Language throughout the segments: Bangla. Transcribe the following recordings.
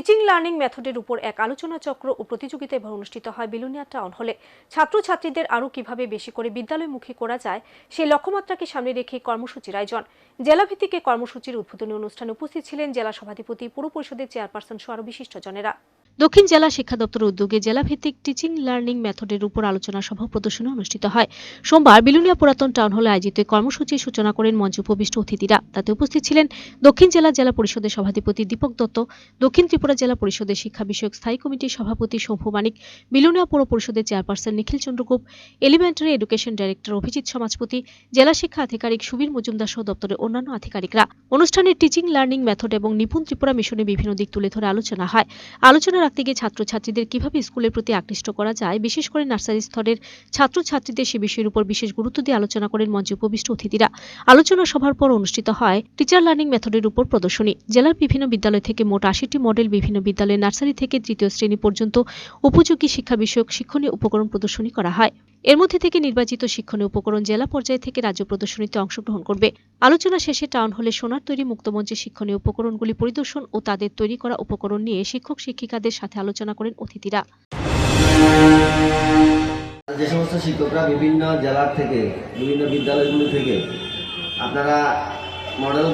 টিচিং লার্নিং মেথডের উপর এক আলোচনা চক্র ও প্রতিযোগিতা এবার অনুষ্ঠিত হয় বিলুনিয়া টাউন হলে। ছাত্রছাত্রীদের আরও কীভাবে বেশি করে বিদ্যালয়মুখী করা যায়, সেই লক্ষ্যমাত্রাকে সামনে রেখে কর্মসূচির আয়োজন। জেলাভিত্তিকে কর্মসূচির উদ্বোধনী অনুষ্ঠানে উপস্থিত ছিলেন জেলা সভাধিপতি পুর পরিষদের চেয়ারপারসন সহ আরও বিশিষ্টজনেরা দক্ষিণ জেলা শিক্ষা দপ্তরের উদ্যোগে জেলাভিত্তিক টিচিং লার্নিং মেথডের উপর আলোচনা সভা প্রদর্শনী অনুষ্ঠিত হয়। সোমবার বিলুনিয়া পুরাতন টাউন হলে আয়োজিত এই কর্মসূচির সূচনা করেন মঞ্চে উপবিষ্ট অতিথিরা। তাতে উপস্থিত ছিলেন দক্ষিণ জেলা জেলা পরিষদের সভাধিপতি দীপক দত্ত, দক্ষিণ ত্রিপুরা জেলা পরিষদের শিক্ষা বিষয়ক স্থায়ী কমিটির সভাপতি শম্ভু মানিক, বিলুনিয়া পৌর পরিষদের chairperson Nikhil Chandragop elementary education director Abhijit Samajpati, জেলা শিক্ষা আধিকারিক সুবীর মজুমদার সহ দপ্তরের অন্যান্য আধিকারিকরা। অনুষ্ঠানে টিচিং লার্নিং মেথড এবং নিপুণ ত্রিপুরা মিশনের বিভিন্ন দিক তুলে ধরে আলোচনা হয়। আলোচনা রাখতে গিয়ে ছাত্রছাত্রীদের কীভাবে স্কুলের প্রতি আকৃষ্ট করা যায়, বিশেষ করে নার্সারি স্তরের ছাত্রছাত্রীদের সে বিষয়ের উপর বিশেষ গুরুত্ব দিয়ে আলোচনা করেন মঞ্চে উপবিষ্ট অতিথিরা। আলোচনা সভার পর অনুষ্ঠিত হয় টিচার লার্নিং মেথডের উপর প্রদর্শনী। জেলার বিভিন্ন বিদ্যালয় থেকে মোট আশিটি মডেল বিভিন্ন বিদ্যালয়ে নার্সারি থেকে তৃতীয় শ্রেণি পর্যন্ত উপযোগী শিক্ষা বিষয়ক শিক্ষণীয় উপকরণ প্রদর্শনী করা হয়। এর মধ্যে থেকে নির্বাচিত শিক্ষণীয় উপকরণ জেলা পর্যায়ে থেকে রাজ্য প্রদর্শনীতে অংশগ্রহণ করবে। আলোচনা শেষে টাউন হলে সোনার তৈরি মুক্তমঞ্চে শিক্ষণীয় উপকরণগুলি পরিদর্শন ও তাদের তৈরি করা উপকরণ নিয়ে শিক্ষক শিক্ষিকাদের সাথে আলোচনা করেন অতিথিরা। যে সমস্ত শিক্ষকরা বিভিন্ন জেলার থেকে, বিভিন্ন বিদ্যালয়গুলি থেকে আপনারা মডেল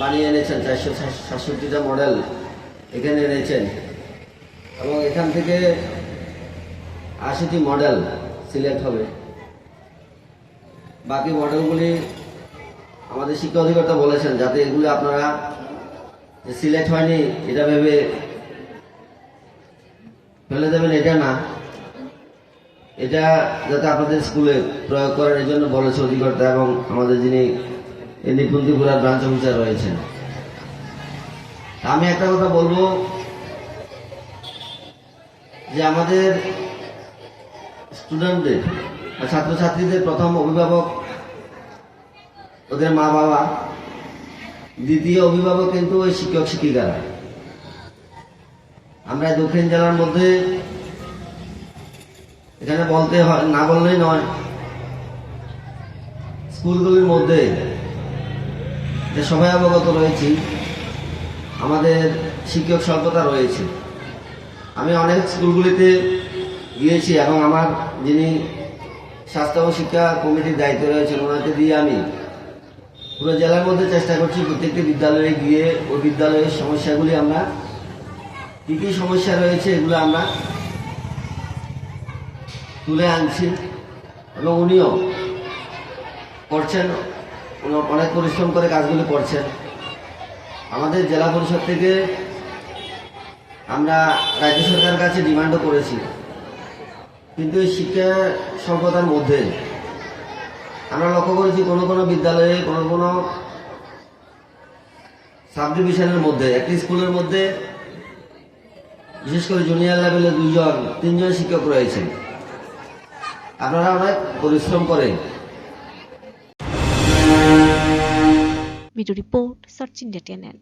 বানিয়ে এনেছেন, চারশো সাতষট্টিটা মডেল এখানে এনেছেন এবং এখান থেকে আশিটি মডেল সিলেক্ট হবে। বাকি মডেলগুলি আমাদের শিক্ষা অধিকর্তা বলেছেন, যাতে এগুলি আপনারা সিলেক্ট হয়নি, এটা ভেবে ফেলে দেবেন, এটা না। এটা যাতে আপনাদের স্কুলে প্রয়োগ করেন এই জন্য বলেছে অধিকর্তা এবং আমাদের যিনি নিপুণ ব্রাঞ্চ অফিসার রয়েছেন। আমি একটা কথা বলব যে আমাদের স্টুডেন্টদের ছাত্রছাত্রীদের প্রথম অভিভাবক ওদের মা বাবা, দ্বিতীয় অভিভাবক কিন্তু ওই শিক্ষক শিক্ষিকারা। আমরা দক্ষিণ জেলার মধ্যে এখানে বলতে হয়, না বললেই নয়, স্কুলগুলির মধ্যে যে সবাই অবগত রয়েছি, আমাদের শিক্ষক স্বল্পতা রয়েছে। আমি অনেক স্কুলগুলিতে গিয়েছি এবং আমার যিনি স্বাস্থ্য ও শিক্ষা কমিটির দায়িত্ব রয়েছেন, ওনাকে দিয়ে আমি পুরো জেলার মধ্যে চেষ্টা করছি প্রত্যেকটি বিদ্যালয়ে গিয়ে ওই বিদ্যালয়ের সমস্যাগুলি আমরা, কী কী সমস্যা রয়েছে এগুলো আমরা তুলে আনছি এবং উনিও করছেন অনেক পরিশ্রম করে কাজগুলি করছেন। আমাদের জেলা পরিষদ থেকে আমরা রাজ্য সরকারের কাছে ডিমান্ডও করেছি। কিন্তু এই শিক্ষা স্বল্পতার মধ্যে আমরা লক্ষ্য করেছি কোনো কোনো বিদ্যালয়ে কোনো কোনো সাব ডিভিশনের মধ্যে একটি স্কুলের মধ্যে, বিশেষ করে জুনিয়র লেভেলে দুইজন, তিনজন শিক্ষক রয়েছেন। আপনারা অনেক পরিশ্রম করেন। Report TNL